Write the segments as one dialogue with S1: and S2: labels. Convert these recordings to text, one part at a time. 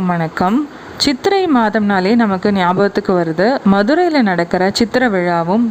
S1: வணக்கம். சித்திரை மாதம்னாலே நமக்கு ஞாபகத்துக்கு வருது மதுரையில் நடக்கிற சித்திர விழாவும்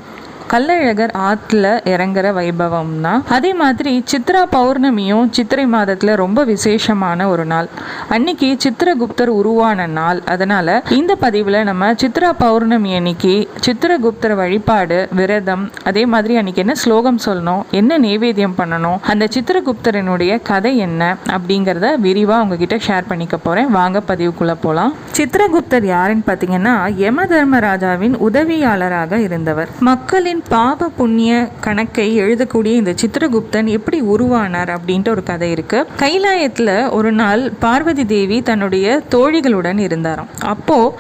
S1: கள்ளழகர் ஆற்றுல இறங்குற வைபவம் தான் அதே மாதிரி சித்ரா பௌர்ணமியும் சித்திரை மாதத்தில் ரொம்ப விசேஷமான ஒரு நாள். அன்னைக்கு சித்திரகுப்தர் உருவான நாள். அதனால் இந்த பதிவில் நம்ம சித்ரா பௌர்ணமி அன்னைக்கு சித்திரகுப்தர் வழிபாடு விரதம் அதே மாதிரி அன்னைக்கு என்ன ஸ்லோகம் சொல்லணும் என்ன நைவேத்தியம் பண்ணணும் அந்த சித்திரகுப்தரனுடைய கதை என்ன அப்படிங்கிறத விரிவாக உங்ககிட்ட ஷேர் பண்ணிக்க போகிறேன் வாங்க பதிவுக்குள்ளே போகலாம் சித்திரகுப்தர் யாருன்னு பார்த்தீங்கன்னா யம தர்மராஜாவின் உதவியாளராக இருந்தவர். மக்களின் பாப புண்ணிய கணக்கை எழுதக்கூடிய இந்த சித்திரகுப்தன் எப்படி உருவானார் அப்படின்ட்டு ஒரு கதை இருக்கு. கைலாயத்தில் ஒரு நாள் பார்வதி தேவி தன்னுடைய தோழிகளுடன் இருந்தாராம். அப்போ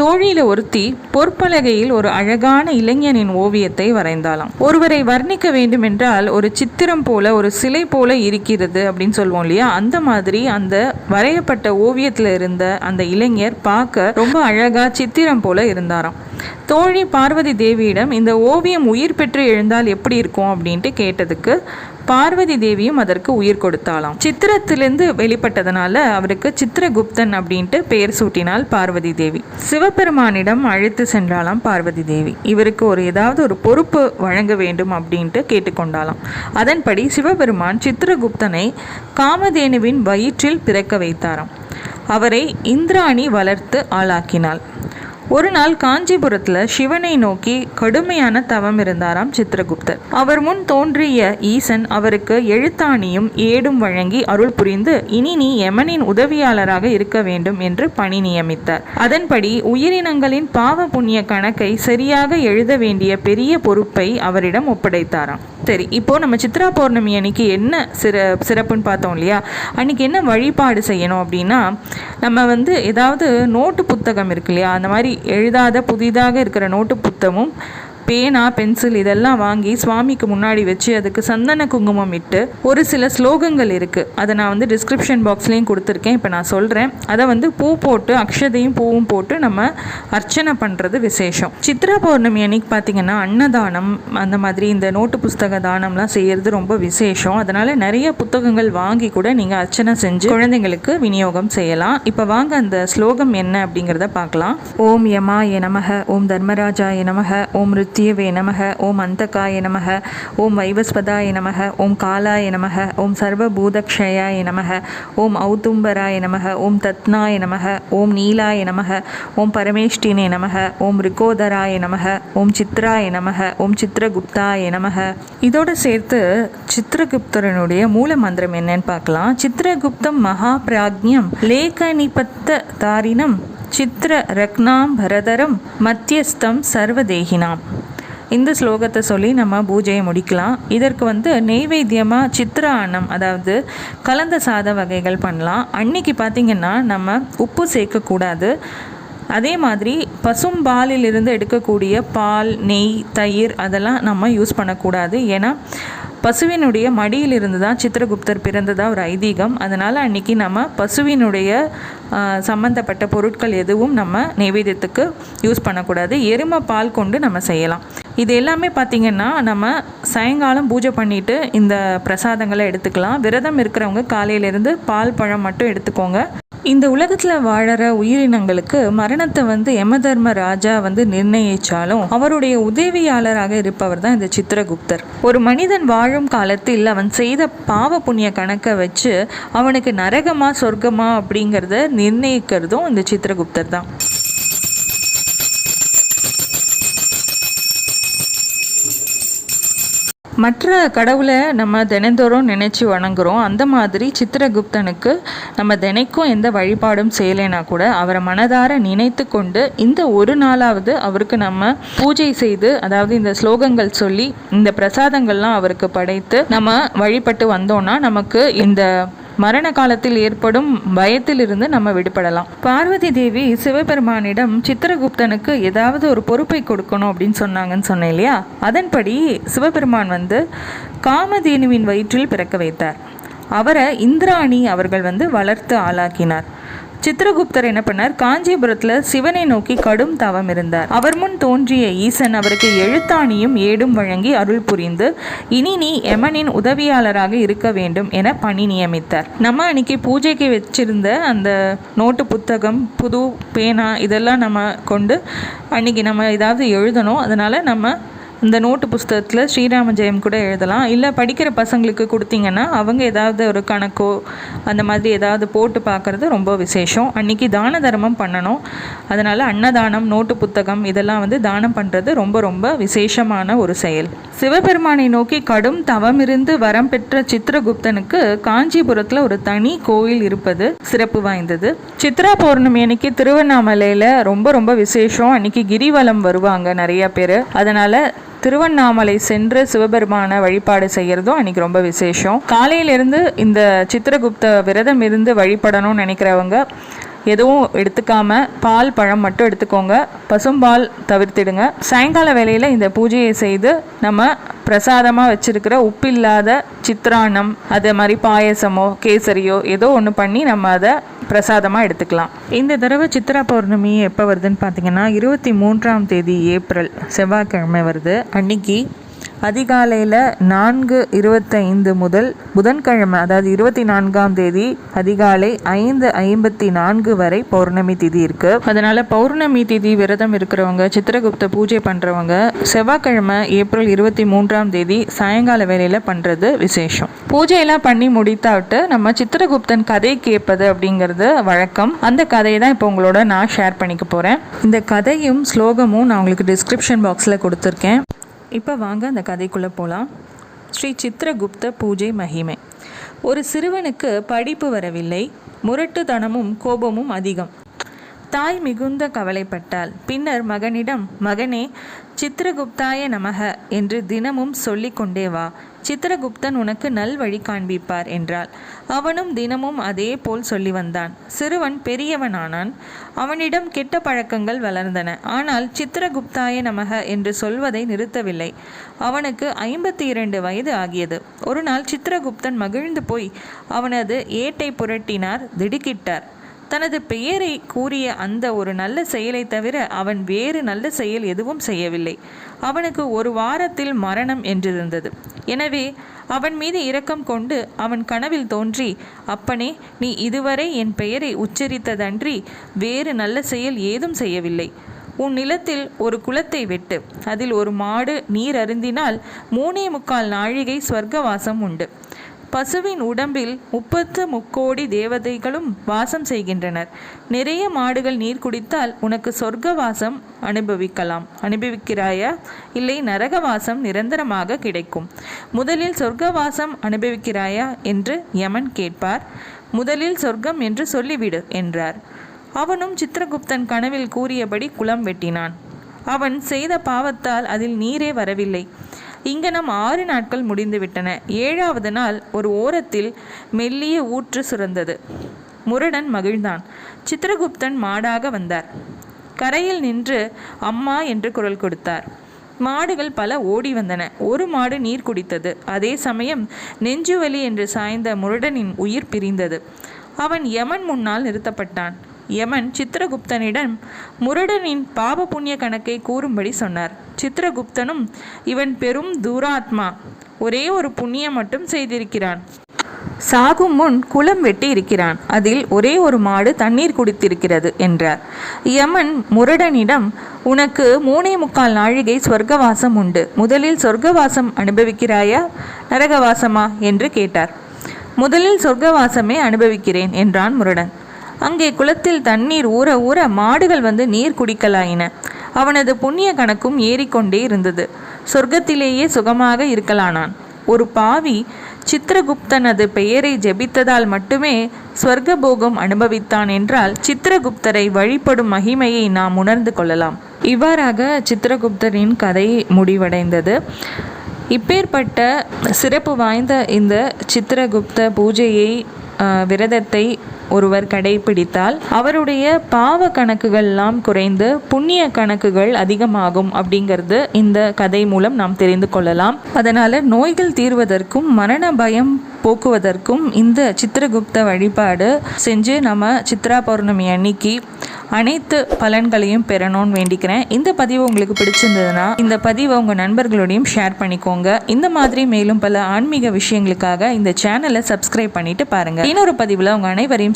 S1: தோழியில ஒருத்தி பொற்பலகையில் ஒரு அழகான இளைஞனின் ஓவியத்தை வரைந்தாலாம் ஒருவரை வர்ணிக்க வேண்டும் என்றால் ஒரு சித்திரம் போல ஒரு சிலை போல இருக்கிறது அப்படின்னு சொல்லுவோம் இல்லையா? அந்த மாதிரி அந்த வரையப்பட்ட ஓவியத்தில் இருந்த அந்த இளைஞர் பார்க்க ரொம்ப அழகா சித்திரம் போல இருந்தாராம். தோழி பார்வதி தேவியிடம் இந்த ஓவியம் உயிர் பெற்று எழுந்தால் எப்படி இருக்கும்? அப்படின்ட்டு கேட்டதுக்கு பார்வதி தேவியும் அதற்கு உயிர் கொடுத்தாலாம் சித்திரத்திலிருந்து வெளிப்பட்டதனால அவருக்கு சித்திரகுப்தன் அப்படின்ட்டு பெயர் சூட்டினாள் பார்வதி தேவி. சிவபெருமானிடம் அழைத்து சென்றாலாம் பார்வதி தேவி. இவருக்கு ஒரு ஏதாவது ஒரு பொறுப்பு வழங்க வேண்டும் அப்படின்ட்டு கேட்டுக்கொண்டாலாம் அதன்படி சிவபெருமான் சித்திரகுப்தனை காமதேனுவின் வயிற்றில் பிறக்க வைத்தாராம். அவரை இந்திராணி வளர்த்து ஆளாக்கினாள். ஒரு நாள் காஞ்சிபுரத்தில் சிவனை நோக்கி கடுமையான தவம் இருந்தாராம் சித்திரகுப்தர். அவர் முன் தோன்றிய ஈசன் அவருக்கு எழுத்தாணியும் ஏடும் வழங்கி அருள் புரிந்து இனி நீ யமனின் உதவியாளராக இருக்க வேண்டும் என்று பணி நியமித்தார். அதன்படி உயிரினங்களின் பாவ புண்ணிய கணக்கை சரியாக எழுத வேண்டிய பெரிய பொறுப்பை அவரிடம் ஒப்படைத்தாராம். சரி இப்போ நம்ம சித்ரா பௌர்ணமி அன்னைக்கு என்ன சிற சிறப்புன்னு பார்த்தோம் இல்லையா? அன்னைக்கு என்ன வழிபாடு செய்யணும் அப்படின்னா நம்ம வந்து ஏதாவது நோட்டு புத்தகம் இருக்கு இல்லையா? அந்த மாதிரி எழுதாத புதிதாக இருக்கிற நோட்டு புத்தகமும் பேனா பென்சில் இதெல்லாம் வாங்கி சுவாமிக்கு முன்னாடி வச்சு அதுக்கு சந்தன குங்குமம் இட்டு ஒரு சில ஸ்லோகங்கள் இருக்குது அதை நான் வந்து டிஸ்கிரிப்ஷன் பாக்ஸ்லேயும் கொடுத்துருக்கேன். இப்போ நான் சொல்கிறேன் அதை வந்து பூ போட்டு அக்ஷதையும் பூவும் போட்டு நம்ம அர்ச்சனை பண்ணுறது விசேஷம். சித்ரா பௌர்ணமி அன்னைக்கு பார்த்தீங்கன்னா அன்னதானம் அந்த மாதிரி இந்த நோட்டு புஸ்தக தானம்லாம் செய்கிறது ரொம்ப விசேஷம். அதனால் நிறைய புத்தகங்கள் வாங்கி கூட நீங்கள் அர்ச்சனை செஞ்சு குழந்தைங்களுக்கு விநியோகம் செய்யலாம். இப்போ வாங்க அந்த ஸ்லோகம் என்ன அப்படிங்கிறத பார்க்கலாம். ஓம் யமாய நமக ஓம் தர்மராஜாய நமக ஓம் ரித் மிருத்யவே நமக ஓம் அந்தகாய நமக ஓம் வைவஸ்பதாய நமக ஓம் காலாய நமக ஓம் சர்வபூதக்ஷயாய நமக ஓம் ஔதும்பராய நமக ஓம் தத்னாய நமக ஓம் நீலாய நமக ஓம் பரமேஷ்டினே நமக ஓம் ரிகோதராய நமக ஓம் சித்ராய நமக ஓம் சித்ரகுப்தாய நமக இதோடு சேர்த்து சித்ரகுப்தரனுடைய மூல மந்திரம் என்னன்னு பார்க்கலாம் சித்ரகுப்தம் மகா பிராக்ஞம் லேகனிபத்த தாரினம் சித்திர ரக்னாம் பரதரம் மத்தியஸ்தம் சர்வதேகினாம் இந்த ஸ்லோகத்தை சொல்லி நம்ம பூஜையை முடிக்கலாம். இதற்கு வந்து நெய்வேத்தியமாக சித்திர அன்னம் அதாவது கலந்த சாத வகைகள் பண்ணலாம். அன்னைக்கு பார்த்திங்கன்னா நம்ம உப்பு சேர்க்கக்கூடாது. அதே மாதிரி பசும்பாலிலிருந்து எடுக்கக்கூடிய பால் நெய் தயிர் அதெல்லாம் நம்ம யூஸ் பண்ணக்கூடாது. ஏன்னா பசுவினுடைய மடியிலிருந்து தான் சித்திரகுப்தர் பிறந்ததாக ஒரு ஐதீகம். அதனால் அன்றைக்கி நம்ம பசுவினுடைய சம்மந்தப்பட்ட பொருட்கள் எதுவும் நம்ம நைவேத்தியத்துக்கு யூஸ் பண்ணக்கூடாது. எருமை பால் கொண்டு நம்ம செய்யலாம். இது எல்லாமே பார்த்திங்கன்னா நம்ம சாயங்காலம் பூஜை பண்ணிவிட்டு இந்த பிரசாதங்களை எடுத்துக்கலாம். விரதம் இருக்கிறவங்க காலையிலேருந்து பால் பழம் மட்டும் எடுத்துக்கோங்க. இந்த உலகத்தில் வாழற உயிரினங்களுக்கு மரணத்தை வந்து யமதர்ம ராஜா வந்து நிர்ணயிச்சாலும் அவருடைய உதவியாளராக இருப்பவர் தான் இந்த சித்திரகுப்தர். ஒரு மனிதன் வாழும் காலத்தில் அவன் செய்த பாவ புண்ணிய கணக்கை வச்சு அவனுக்கு நரகமா சொர்க்கமா அப்படிங்கிறத நிர்ணயிக்கிறதும் இந்த சித்திரகுப்தர் தான். மற்ற கடவுளை நம்ம தினந்தோறும் நினச்சி வணங்குறோம். அந்த மாதிரி சித்திரகுப்தனுக்கு நம்ம தினைக்கும் எந்த வழிபாடும் செய்யலைனா கூட அவரை மனதார நினைத்து கொண்டு இந்த ஒரு நாளாவது அவருக்கு நம்ம பூஜை செய்து அதாவது இந்த ஸ்லோகங்கள் சொல்லி இந்த பிரசாதங்கள்லாம் அவருக்கு படைத்து நம்ம வழிபட்டு வந்தோம்னா நமக்கு இந்த மரண காலத்தில் ஏற்படும் பயத்திலிருந்து நம்ம விடுபடலாம். பார்வதி தேவி சிவபெருமானிடம் சித்திரகுப்தனுக்கு ஏதாவது ஒரு பொறுப்பை கொடுக்கணும் அப்படின்னு சொன்னாங்கன்னு சொன்னேன் இல்லையா? அதன்படி சிவபெருமான் வந்து காமதேனுவின் வயிற்றில் பிறக்க வைத்தார். அவரை இந்திராணி அவர்கள் வந்து வளர்த்து ஆளாக்கினார். சித்திரகுப்தர் என்ன பண்ணார்? காஞ்சிபுரத்துல சிவனை நோக்கி கடும் தவம் இருந்தார். அவர் முன் தோன்றிய ஈசன் அவருக்கு எழுத்தாணியும் ஏடும் வழங்கி அருள் புரிந்து இனி நீ யமனின் உதவியாளராக இருக்க வேண்டும் என பணி நியமித்தார். நம்ம அன்னைக்கு பூஜைக்கு வச்சிருந்த அந்த நோட்டு புத்தகம் புது பேனா இதெல்லாம் நம்ம கொண்டு அன்னைக்கு நம்ம ஏதாவது எழுதணும். அதனால நம்ம இந்த நோட்டு புஸ்தகத்தில் ஸ்ரீராம ஜெயம் கூட எழுதலாம். இல்லை படிக்கிற பசங்களுக்கு கொடுத்தீங்கன்னா அவங்க ஏதாவது ஒரு கணக்கோ அந்த மாதிரி ஏதாவது போட்டு பார்க்குறது ரொம்ப விசேஷம். அன்றைக்கி தான தர்மம் பண்ணணும். அதனால் அன்னதானம் நோட்டு புத்தகம் இதெல்லாம் வந்து தானம் பண்ணுறது ரொம்ப ரொம்ப விசேஷமான ஒரு செயல். சிவபெருமானை நோக்கி கடும் தவம் இருந்து வரம் பெற்ற சித்திரகுப்தனுக்கு காஞ்சிபுரத்தில் ஒரு தனி கோயில் இருப்பது சிறப்பு வாய்ந்தது. சித்ரா பௌர்ணமி அன்னைக்கு திருவண்ணாமலையில் ரொம்ப ரொம்ப விசேஷம். அன்னைக்கு கிரிவலம் வருவாங்க நிறைய பேர். அதனால் திருவண்ணாமலை சென்று சிவபெருமான வழிபாடு செய்கிறதும் அன்றைக்கி ரொம்ப விசேஷம். காலையிலேருந்து இந்த சித்திரகுப்த விரதம் இருந்து வழிபடணும்னு நினைக்கிறவங்க எதுவும் எடுத்துக்காம பால் பழம் மட்டும் எடுத்துக்கோங்க. பசும்பால் தவிர்த்திடுங்க. சாயங்கால வேளையில் இந்த பூஜையை செய்து நம்ம பிரசாதமாக வச்சிருக்கிற உப்பில்லாத சித்ரான்னம் அதே மாதிரி பாயசமோ கேசரியோ ஏதோ ஒன்று பண்ணி நம்ம அதை பிரசாதமாக எடுத்துக்கலாம். இந்த தடவை சித்ரா பௌர்ணமி எப்போ வருதுன்னு பார்த்தீங்கன்னா இருபத்தி மூன்றாம் தேதி ஏப்ரல் செவ்வாய்க்கிழமை வருது. அன்னைக்கு அதிகாலையில் நான்கு இருபத்தைந்து முதல் புதன்கிழமை அதாவது இருபத்தி நான்காம் தேதி அதிகாலை ஐந்து ஐம்பத்தி நான்கு வரை பௌர்ணமி திதி இருக்குது அதனால் பௌர்ணமி திதி விரதம் இருக்கிறவங்க சித்திரகுப்த பூஜை பண்ணுறவங்க செவ்வாய்க்கிழமை ஏப்ரல் இருபத்தி மூன்றாம் தேதி சாயங்கால வேலையில் பண்ணுறது விசேஷம். பூஜையெல்லாம் பண்ணி முடித்தாவிட்டு நம்ம சித்திரகுப்தன் கதை கேட்பது அப்படிங்கிறது வழக்கம். அந்த கதையை தான் இப்போ உங்களோட நான் ஷேர் பண்ணிக்க போகிறேன் இந்த கதையும் ஸ்லோகமும் நான் உங்களுக்கு டிஸ்கிரிப்ஷன் பாக்ஸில் கொடுத்துருக்கேன். இப்போ வாங்க அந்த கதைக்குள்ளே போகலாம் ஸ்ரீ சித்திரகுப்த பூஜை மகிமை. ஒரு சிறுவனுக்கு படிப்பு வரவில்லை. முரட்டுத்தனமும் கோபமும் அதிகம். தாய் மிகுந்த கவலைப்பட்டாள். பின்னர் மகனிடம் மகனே சித்திரகுப்தாய நமக என்று தினமும் சொல்லி கொண்டே வா. சித்திரகுப்தன் உனக்கு நல் வழி காண்பிப்பார் என்றாள். அவனும் தினமும் அதே போல் சொல்லி வந்தான். சிறுவன் பெரியவனானான். அவனிடம் கெட்ட பழக்கங்கள் வளர்ந்தன. ஆனால் சித்திரகுப்தாய நமக என்று சொல்வதை நிறுத்தவில்லை. அவனுக்கு ஐம்பத்தி இரண்டு வயது ஆகியது. ஒரு நாள் சித்திரகுப்தன் மகிழ்ந்து போய் அவனது ஏட்டை புரட்டினார். திடுக்கிட்டார். தனது பெயரை கூறிய அந்த ஒரு நல்ல செயலை தவிர அவன் வேறு நல்ல செயல் எதுவும் செய்யவில்லை. அவனுக்கு ஒரு வாரத்தில் மரணம் என்றிருந்தது. எனவே அவன் மீது இரக்கம் கொண்டு அவன் கனவில் தோன்றி அப்பனே நீ இதுவரை என் பெயரை உச்சரித்ததன்றி வேறு நல்ல செயல் ஏதும் செய்யவில்லை. உன் நிலத்தில் ஒரு குளத்தை வெட்டு அதில் ஒரு மாடு நீர் அருந்தினால் மூணே முக்கால் நாழிகை ஸ்வர்க்கவாசம் உண்டு. பசுவின் உடம்பில் முப்பத்து முக்கோடி தேவதைகளும் வாசம் செய்கின்றனர். நிறைய மாடுகள் நீர் குடித்தால் உனக்கு சொர்க்க வாசம் அனுபவிக்கலாம். அனுபவிக்கிறாயா? இல்லை நரகவாசம் நிரந்தரமாக கிடைக்கும். முதலில் சொர்க்கவாசம் அனுபவிக்கிறாயா? என்று யமன் கேட்பார். முதலில் சொர்க்கம் என்று சொல்லிவிடு என்றார். அவனும் சித்திரகுப்தன் கனவில் கூறியபடி குளம் வெட்டினான். அவன் செய்த பாவத்தால் அதில் நீரே வரவில்லை. இங்கனம் ஆறு நாட்கள் முடிந்துவிட்டன ஏழாவது நாள் ஒரு ஓரத்தில் மெல்லிய ஊற்று சுரந்தது. முரடன் மகிழ்ந்தான். சித்திரகுப்தன் மாடாக வந்தார். கரையில் நின்று அம்மா என்று குரல் கொடுத்தார். மாடுகள் பல ஓடி வந்தன. ஒரு மாடு நீர் குடித்தது. அதே சமயம் நெஞ்சுவலி என்று சாய்ந்த முரடனின் உயிர் பிரிந்தது. அவன் யமன் முன்னால் நிறுத்தப்பட்டான். யமன் சித்திரகுப்தனிடம் முருடனின் பாப புண்ணிய கணக்கை கூறும்படி சொன்னார். சித்திரகுப்தனும் இவன் பெரும் தூராத்மா. ஒரே ஒரு புண்ணியம் மட்டும் செய்திருக்கிறான். சாகும் முன் குளம் வெட்டி இருக்கிறான். அதில் ஒரே ஒரு மாடு தண்ணீர் குடித்திருக்கிறது என்றார். யமன் முரடனிடம் உனக்கு மூணே முக்கால் நாழிகை சொர்க்கவாசம் உண்டு. முதலில் சொர்க்கவாசம் அனுபவிக்கிறாயா? நரகவாசமா? என்று கேட்டார். முதலில் சொர்க்கவாசமே அனுபவிக்கிறேன் என்றான் முருடன். அங்கே குளத்தில் தண்ணீர் ஊற ஊற மாடுகள் வந்து நீர் குடிக்கலாயின. அவனது புண்ணிய கணக்கும் ஏறிக்கொண்டே இருந்தது. சொர்க்கத்திலேயே சுகமாக இருக்கலானான். ஒரு பாவி சித்திரகுப்தனது பெயரை ஜெபித்ததால் மட்டுமே ஸ்வர்கபோகம் அனுபவித்தான் என்றால் சித்திரகுப்தரை வழிபடும் மகிமையை நாம் உணர்ந்து கொள்ளலாம். இவ்வாறாக சித்திரகுப்தரின் கதை முடிவடைந்தது. இப்பேற்பட்ட சிறப்பு வாய்ந்த இந்த சித்திரகுப்த பூஜையை விரதத்தை ஒருவர் கடைபிடித்தால் அவருடைய பாவ கணக்குகள்லாம் குறைந்து புண்ணிய கணக்குகள் அதிகமாகும் அப்படிங்கிறது இந்த கதை மூலம் நாம் தெரிந்து கொள்ளலாம். அதனால நோய்கள் தீர்வதற்கும் மரண பயம் போக்குவதற்கும் இந்த சித்திரகுப்த வழிபாடு செஞ்சு நம்ம சித்ரா பௌர்ணமி அன்னைக்கு அனைத்து பலன்களையும் பெறணும்னு வேண்டிக்கிறேன். இந்த பதிவு உங்களுக்கு பிடிச்சிருந்ததுன்னா இந்த பதிவை உங்கள் நண்பர்களோடையும் ஷேர் பண்ணிக்கோங்க. இந்த மாதிரி மேலும் பல ஆன்மீக விஷயங்களுக்காக இந்த சேனலை சப்ஸ்கிரைப் பண்ணிட்டு பாருங்க. இன்னொரு பதிவில் உங்கள் அனைவரையும்